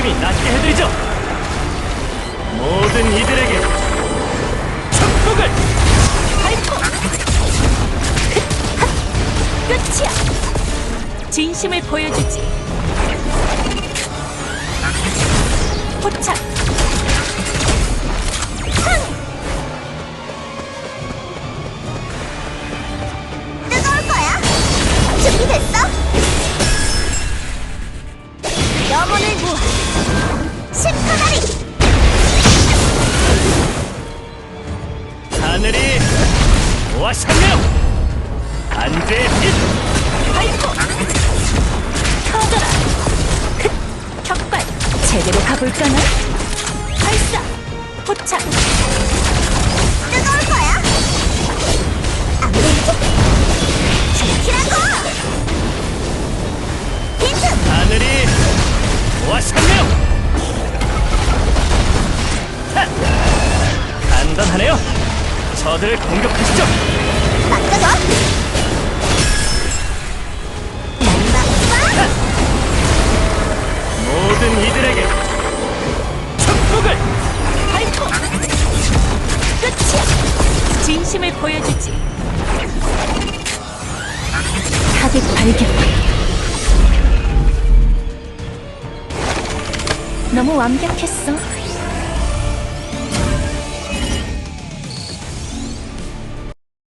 지금이 낫게 해드리죠. 모든 이들에게 축복을 발포! 끝이야! 진심을 보여주지. 포착! 준비됐어? 영혼을 하늘이 와셨네요. 안돼의 빛 발포! 터져라! 흑! 격발! 제대로 가볼까나? 발사! 포착! 와셨네요. 하! 간단하네요. 저들을 공격하시죠. 난막봐 모든 이들에게 축복을 발포! 끝이야! 진심을 보여주지. 타겟 발견. 너무 완벽했어.